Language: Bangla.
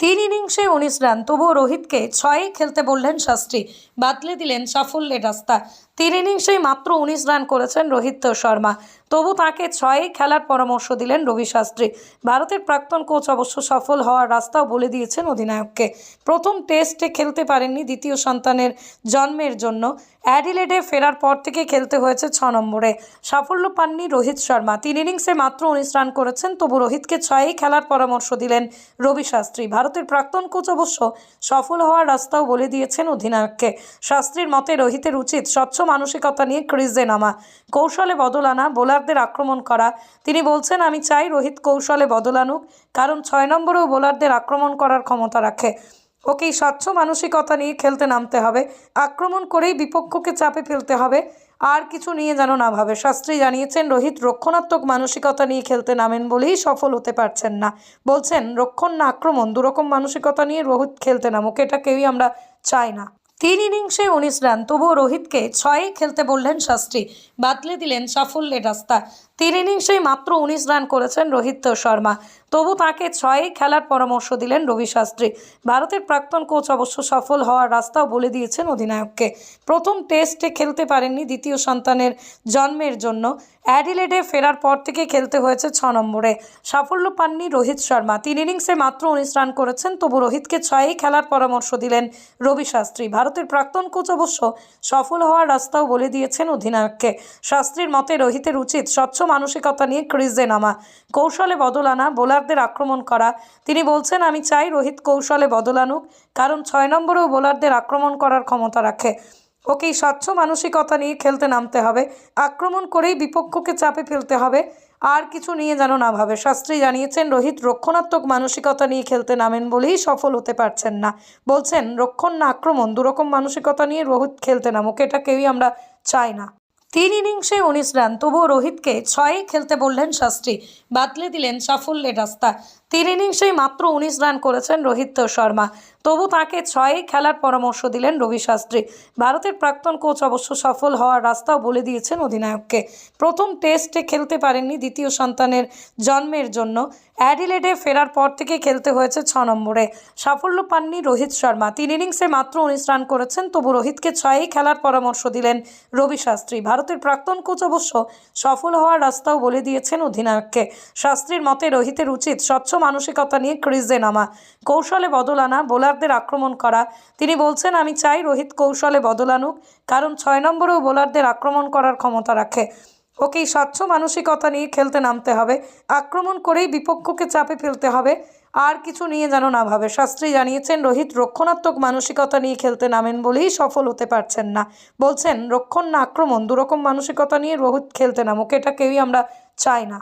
তিন ইনিংসে উনিশ রান, তবুও রোহিতকে ছয়ে খেলতে বললেন শাস্ত্রী। বাতলে দিলেন সাফল্যের রাস্তা। তিন ইনিংসেই মাত্র উনিশ রান করেছেন রোহিত শর্মা। তবু তাকে ছয়ে খেলার পরামর্শ দিলেন রবি শাস্ত্রী। ভারতের প্রাক্তন কোচ অবশ্য সফল হওয়ার রাস্তাও বলে দিয়েছেন অধিনায়ককে। প্রথম টেস্টে খেলতে পারেননি দ্বিতীয় সন্তানের জন্মের জন্য। অ্যাডিলেডে ফেরার পর থেকে খেলতে হয়েছে ছ নম্বরে। সাফল্য পাননি রোহিত শর্মা। তিন ইনিংসে মাত্র উনিশ রান করেছেন, তবু রোহিতকে ছয়েই খেলার পরামর্শ দিলেন রবি শাস্ত্রী। ভারতের প্রাক্তন কোচ অবশ্য সফল হওয়ার রাস্তাও বলে দিয়েছেন অধিনায়ককে। শাস্ত্রীর মতে রোহিতের উচিত স্বচ্ছ মানসিকতা নিয়ে ক্রিজে নামা। কৌশলে বদল আনা বোলারদের আক্রমণ করা। তিনি বলছেন, আমি চাই রোহিত কৌশলে বদল আনুক, কারণ ছয় নম্বরেও বোলারদের আক্রমণ করার ক্ষমতা রাখে। ওকেই স্বচ্ছ মানসিকতা নিয়ে খেলতে নামতে হবে। আক্রমণ করেই বিপক্ষকে চাপে ফেলতে হবে। আর কিছু নিয়ে যেন না ভাবে। শাস্ত্রী জানিয়েছেন, রোহিত রক্ষণাত্মক মানসিকতা নিয়ে খেলতে নামেন বলেই সফল হতে পারছেন না। বলছেন রক্ষণ না আক্রমণ দুরকম মানসিকতা নিয়ে রোহিত খেলতে নামুক, এটা কেউই আমরা চাই না। তিন ইনিংসে উনিশ রান তবুও রোহিতকে ছয়ে খেলতে বললেন শাস্ত্রী। বাতলে দিলেন সাফল্যের রাস্তা। তিন ইনিংসেই মাত্র উনিশ রান করেছেন রোহিত শর্মা। তবু তাকে ছয়ে খেলার পরামর্শ দিলেন রবি শাস্ত্রী। ভারতের প্রাক্তন কোচ অবশ্য সফল হওয়ার রাস্তাও বলে দিয়েছেন অধিনায়ককে। প্রথম টেস্টে খেলতে পারেননি দ্বিতীয় সন্তানের জন্মের জন্য। অ্যাডিলেডে ফেরার পর থেকে খেলতে হয়েছে ছ নম্বরে। সাফল্য পাননি রোহিত শর্মা। তিন ইনিংসে মাত্র উনিশ রান করেছেন, তবু রোহিতকে ছয়েই খেলার পরামর্শ দিলেন রবি শাস্ত্রী। ভারতের প্রাক্তন কোচ অবশ্য সফল হওয়ার রাস্তাও বলে দিয়েছেন অধিনায়ককে। শাস্ত্রীর মতে রোহিতের উচিত স্বচ্ছ মানসিকতা নিয়ে ক্রিজে নামা। কৌশলে বদল আনা, বোলারদের আক্রমণ করা। তিনি বলছেন, আমি চাই রোহিত কৌশলে বদল আনুক, কারণ ছয় নম্বরেও বোলারদের আক্রমণ করার ক্ষমতা রাখে। ওকেই স্বচ্ছ মানসিকতা নিয়ে খেলতে নামতে হবে। আক্রমণ করেই বিপক্ষকে চাপে ফেলতে হবে। আর কিছু নিয়ে যেন না ভাবে। শাস্ত্রী জানিয়েছেন, রোহিত রক্ষণাত্মক মানসিকতা নিয়ে খেলতে নামেন বলেই সফল হতে পারছেন না। বলছেন, রক্ষণ না আক্রমণ, দুরকম মানসিকতা নিয়ে রোহিত খেলতে নামুক, এটা কেউই আমরা চাই না। তিন ইনিংসে উনিশ রান, তবুও রোহিতকে ছয়ে খেলতে বললেন শাস্ত্রী। বাতলে দিলেন সাফল্যের রাস্তা। তিন ইনিংসেই মাত্র উনিশ রান করেছেন রোহিত শর্মা। তবু তাকে ছয়ে খেলার পরামর্শ দিলেন রবি শাস্ত্রী। ভারতের প্রাক্তন কোচ অবশ্য সফল হওয়ার রাস্তাও বলে দিয়েছেন অধিনায়ককে। প্রথম টেস্টে খেলতে পারেননি দ্বিতীয় সন্তানের জন্মের জন্য। অ্যাডিলেডে ফেরার পর থেকে খেলতে হয়েছে ছ নম্বরে। সাফল্য পাননি রোহিত শর্মা। তিন ইনিংসে মাত্র উনিশ রান করেছেন, তবু রোহিতকে ছয়েই খেলার পরামর্শ দিলেন রবি শাস্ত্রী। ভারতের প্রাক্তন কোচ অবশ্য সফল হওয়ার রাস্তাও বলে দিয়েছেন অধিনায়ককে। শাস্ত্রীর মতে রোহিতের উচিত স্বচ্ছ মানসিকতা নিয়ে ক্রিজে নামা। কৌশলে বদল আনা বোলারদের আক্রমণ করা। তিনি বলছেন, আমি চাই রোহিত কৌশলে বদল আনুক, কারণ ছয় নম্বরেও বোলারদের আক্রমণ করার ক্ষমতা রাখে। ওকেই স্বচ্ছ মানসিকতা নিয়ে খেলতে নামতে হবে। আক্রমণ করেই বিপক্ষকে চাপে ফেলতে হবে। আর কিছু নিয়ে যেন না ভাবে। শাস্ত্রী জানিয়েছেন, রোহিত রক্ষণাত্মক মানসিকতা নিয়ে খেলতে নামেন বলেই সফল হতে পারছেন না। বলছেন, রক্ষণ না আক্রমণ, দুরকম মানসিকতা নিয়ে রোহিত খেলতে নামুক, এটা কেউই আমরা চাই না।